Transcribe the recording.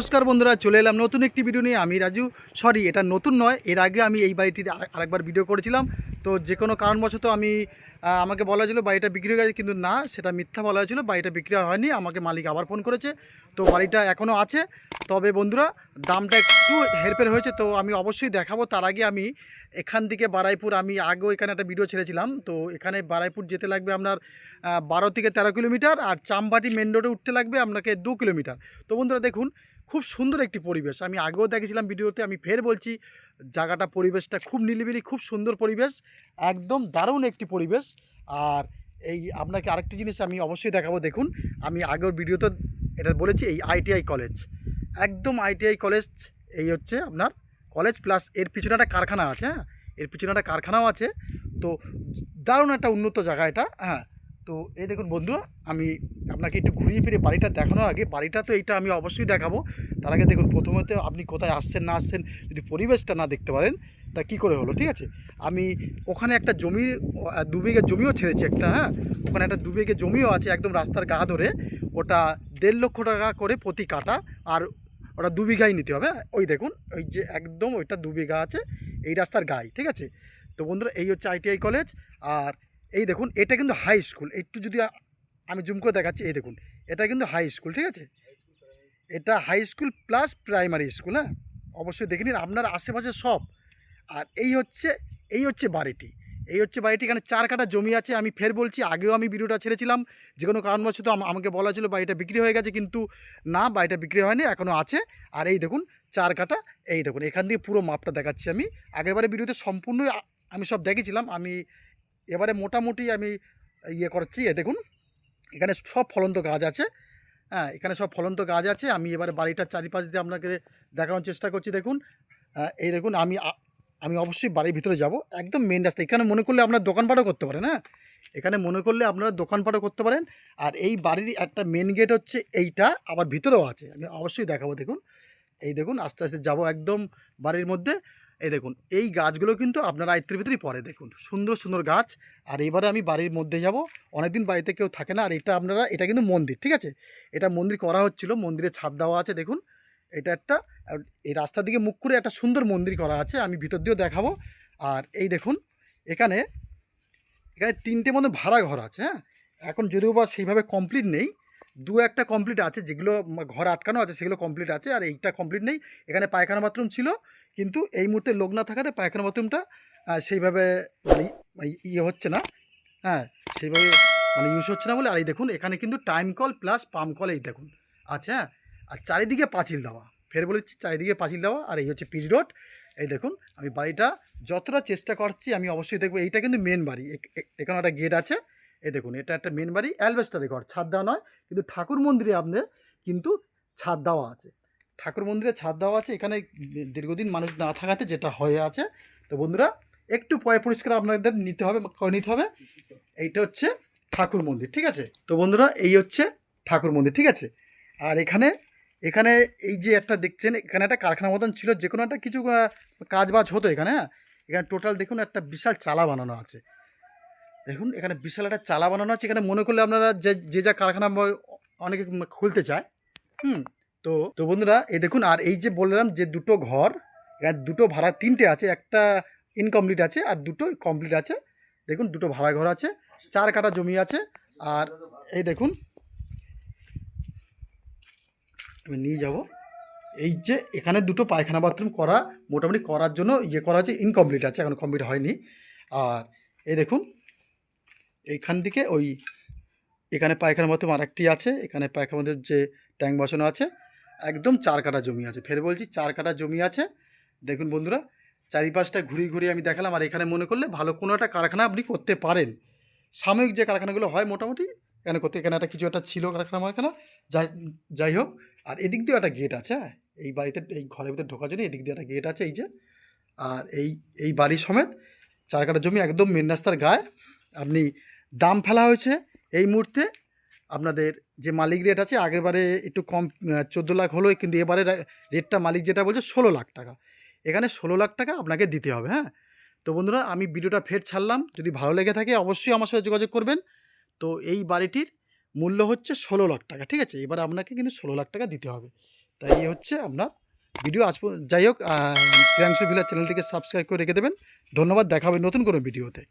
নমস্কার বন্ধুরা, চলে এলাম নতুন একটি ভিডিও নিয়ে। আমি রাজু। সরি এটা নতুন নয়, এর আগে আমি এই বাড়িটির আরে- আরেকবার ভিডিও করেছিলাম। তো যে কোনো কারণবশত আমি আমাকে বলা হয়েছিল বাড়িটা বিক্রি হয়ে গেছে, কিন্তু না, সেটা মিথ্যা বলা হয়েছিল, বাড়িটা বিক্রি হয়নি, আমাকে মালিক আবার ফোন করেছে। তো বাড়িটা এখনও আছে। তবে বন্ধুরা, দামটা একটু হেরফের হয়েছে, তো আমি অবশ্যই দেখাবো। তার আগে আমি এখান থেকে বারাইপুর, আমি আগেও এখানে একটা ভিডিও ছেড়েছিলাম। তো এখানে বারাইপুর যেতে লাগবে আপনার বারো থেকে তেরো কিলোমিটার, আর চামবাটি মেন রোডে উঠতে লাগবে আপনাকে দু কিলোমিটার। তো বন্ধুরা, দেখুন খুব সুন্দর একটি পরিবেশ। আমি আগেও দেখেছিলাম ভিডিওতে, আমি ফের বলছি, জায়গাটা, পরিবেশটা খুব নিলিবিলি খুব সুন্দর পরিবেশ, একদম দারুণ একটি পরিবেশ। আর এই আপনাকে আরেকটি জিনিস আমি অবশ্যই দেখাবো, দেখুন, আমি আগের ভিডিওতে এটা বলেছি, এই আইটিআই কলেজ। একদম আইটিআই কলেজ, এই হচ্ছে আপনার কলেজ, প্লাস এর পিছনে একটা কারখানা আছে হ্যাঁ? এর পিছনে একটা কারখানাও আছে। তো দারুণ একটা উন্নত জায়গা এটা হ্যাঁ? তো এই দেখুন বন্ধু আমি আপনাকে একটু ঘুরিয়ে ফিরে বাড়িটা দেখানোর আগে, বাড়িটা তো এইটা আমি অবশ্যই দেখাবো। তার আগে দেখুন, প্রথমত আপনি কোথায় আসছেন, না আসছেন, যদি পরিবেশটা না দেখতে পারেন, তা কী করে হলো, ঠিক আছে? আমি ওখানে একটা জমি দু বিঘে জমিও ছেড়েছি একটা হ্যাঁ? ওখানে একটা দু বিঘে জমিও আছে একদম রাস্তার গা ধরে। ওটা দেড় লক্ষ টাকা করে প্রতি কাটা, আর ওটা দু বিঘাই নিতে হবে হ্যাঁ? ওই দেখুন, ওই যে একদম ওইটা দু বিঘা আছে, এই রাস্তার গায়ে ঠিক আছে? তো বন্ধুরা, এই হচ্ছে আইটিআই কলেজ, আর এই দেখুন, এটা কিন্তু হাই স্কুল একটু যদি আমি জুম করে দেখাচ্ছি, এই দেখুন, এটা কিন্তু হাই স্কুল ঠিক আছে? এটা high school plus primary school হ্যাঁ? অবশ্যই দেখে নিন, আপনার আশেপাশে সব। আর এই হচ্ছে এই হচ্ছে বাড়িটি। এই হচ্ছে বাড়িটি, এখানে চার কাটা জমি আছে, আমি ফের বলছি, আগেও আমি ভিডিওটা ছেড়েছিলাম, যে কোনো কারণবশত আমাকে বলা ছিল বাড়িটা বিক্রি হয়ে গেছে, কিন্তু না, বাড়িটা বিক্রি হয়নি এখনও আছে। আর এই দেখুন, চার কাটা এই দেখুন, এখান দিয়ে পুরো মাপটা দেখাচ্ছি আমি। আগেরবারে ভিডিওতে সম্পূর্ণই আমি সব দেখেছিলাম আমি এবারে মোটামুটি আমি ইয়ে করছি এ দেখুন এখানে সব ফলন্ত গাছ আছে হ্যাঁ এখানে সব ফলন্ত গাছ আছে আমি এবারে বাড়িটার চারিপাশ দিয়ে আপনাকে দেখানোর চেষ্টা করছি দেখুন আহ, এই দেখুন আমি আমি অবশ্যই বাড়ির ভিতরে যাব একদম মেন রাস্তা এখানে মনে করলে আপনার দোকানপাটও করতে পারেন হ্যাঁ এখানে মনে করলে আপনারা দোকানপাটও করতে পারেন আর এই বাড়ির একটা মেন গেট হচ্ছে এইটা আবার ভিতরেও আছে আমি অবশ্যই দেখাবো দেখুন এই দেখুন আস্তে আস্তে যাব একদম বাড়ির মধ্যে এই দেখুন, এই গাছগুলো কিন্তু আপনার আয়ত্তের ভিতরেই পড়ে, দেখুন। সুন্দর সুন্দর গাছ। আর এবারে আমি বাড়ির মধ্যে যাব। অনেকদিন বাড়িতে কেউ থাকে না। আর এটা আপনারা, এটা কিন্তু মন্দির, ঠিক আছে? এটা মন্দির করা হচ্ছিল মন্দিরে ছাদ দেওয়া আছে, দেখুন। এটা একটা এই রাস্তার দিকে মুখ করে একটা সুন্দর মন্দির করা আছে, আমি ভিতর দিয়েও দেখাবো। আর এই দেখুন, এখানে এখানে তিনটে মতো ভাড়া ঘর আছে হ্যাঁ? এখন যদিও বা সেইভাবে কমপ্লিট নেই দু একটা কমপ্লিট আছে, যেগুলো ঘর আটকানো আছে সেগুলো কমপ্লিট আছে, আর এইটা কমপ্লিট নেই। এখানে পায়খানা বাথরুম ছিল, কিন্তু এই মুহূর্তে লোক না থাকাতে পায়খানা বাথরুমটা সেইভাবে মানে ইয়ে হচ্ছে না। হ্যাঁ সেইভাবে মানে ইউজ হচ্ছে না বলে। আর এই দেখুন, এখানে কিন্তু টাইম কল প্লাস পাম্প কল এই দেখুন আচ্ছা আর চারিদিকে পাঁচিল দেওয়া, ফের বলেছি চারিদিকে পাঁচিল দেওয়া, আর এই হচ্ছে পিচ রোড এই দেখুন, আমি বাড়িটা যতটা চেষ্টা করছি, আমি অবশ্যই দেখব, এইটা কিন্তু মেন বাড়ি এখানে একটা গেট আছে। এই দেখুন, এটা একটা মেন বাড়ি অ্যালবেস্টারে ঘর। ছাদ দেওয়া নয়, কিন্তু ঠাকুর মন্দিরে আপনার কিন্তু ছাদ দেওয়া আছে। ঠাকুর মন্দিরে ছাদ দেওয়া আছে, এখানে দীর্ঘদিন মানুষ না থাকাতে যেটা হয়ে আছে। তো বন্ধুরা, একটু পয় পরিষ্কার আপনাদের নিতে হবে, করে নিতে হবে। এইটা হচ্ছে ঠাকুর মন্দির, ঠিক আছে? তো বন্ধুরা, এই হচ্ছে ঠাকুর মন্দির, ঠিক আছে? আর এখানে এখানে এই যে একটা দেখছেন, এখানে একটা কারখানা মতন ছিল যে কোনো একটা কিছু কাজ বাজ হতো এখানে হ্যাঁ? এখানে টোটাল দেখুন, একটা বিশাল চালা বানানো আছে। দেখুন, এখানে বিশাল একটা চালা বানানো আছে। এখানে মনে করলে আপনারা যে যে যা কারখানা অনেকে খুলতে চায়, হুম? তো তো বন্ধুরা, এই দেখুন, আর এই যে বললাম যে দুটো ঘর, এখানে দুটো ভাড়া, তিনটে আছে, একটা ইনকমপ্লিট আছে আর দুটো কমপ্লিট আছে। দেখুন, দুটো ভাড়া ঘর আছে, চার কাটা জমি আছে, আর এই দেখুন, আমি নিয়ে যাব। এই যে এখানে দুটো পায়খানা বাথরুম করা, মোটামুটি করার জন্য ইয়ে করা হচ্ছে ইনকমপ্লিট আছে, এখন কমপ্লিট হয়নি। আর এই দেখুন এইখান থেকে ওই, এখানে পায়খানার বাথরুম আর একটি আছে, এখানে পায়খানা বাথরুম যে ট্যাঙ্ক বসানো আছে, একদম চার কাটা জমি আছে। ফের বলছি চার কাটা জমি আছে। দেখুন বন্ধুরা, চারিপাশটা ঘুরিয়ে ঘুরিয়ে আমি দেখালাম, আর এখানে মনে করলে ভালো কোনো একটা কারখানা আপনি করতে পারেন। সাময়িক যে কারখানাগুলো হয় মোটামুটি, এখানে করতে, এখানে একটা কিছু একটা ছিল কারখানা মারখানা, যাই যাই হোক, আর এদিক দিয়েও একটা গেট আছে হ্যাঁ? এই বাড়িতে, এই ঘরের ভিতরে ঢোকার জন্য এদিক দিয়ে একটা গেট আছে, এই যে। আর এই এই বাড়ি সমেত চার কাটা জমি একদম মেন রাস্তার গায়ে। আপনি দাম ফেলা হয়েছে। এই মুহূর্তে আপনাদের যে মালিক রেট আছে, আগেরবারে একটু কম চোদ্দ লাখ হলো কিন্তু এবারে রেটটা মালিক যেটা বলছে ষোলো লাখ টাকা। এখানে ষোলো লাখ টাকা আপনাকে দিতে হবে হ্যাঁ? তো বন্ধুরা, আমি ভিডিওটা ফের ছাড়লাম। যদি ভালো লেগে থাকে, অবশ্যই আমার সাথে যোগাযোগ করবেন। তো এই বাড়িটির মূল্য হচ্ছে ষোলো লাখ টাকা, ঠিক আছে? এবার আপনাকে কিন্তু ষোলো লাখ টাকা দিতে হবে। তাই এই হচ্ছে আপনার ভিডিও। আজ যাই হোক প্রিয়াংশু ভিলার চ্যানেলটিকে সাবস্ক্রাইব করে রেখে দেবেন। ধন্যবাদ দেখা হবে নতুন কোনো ভিডিওতে।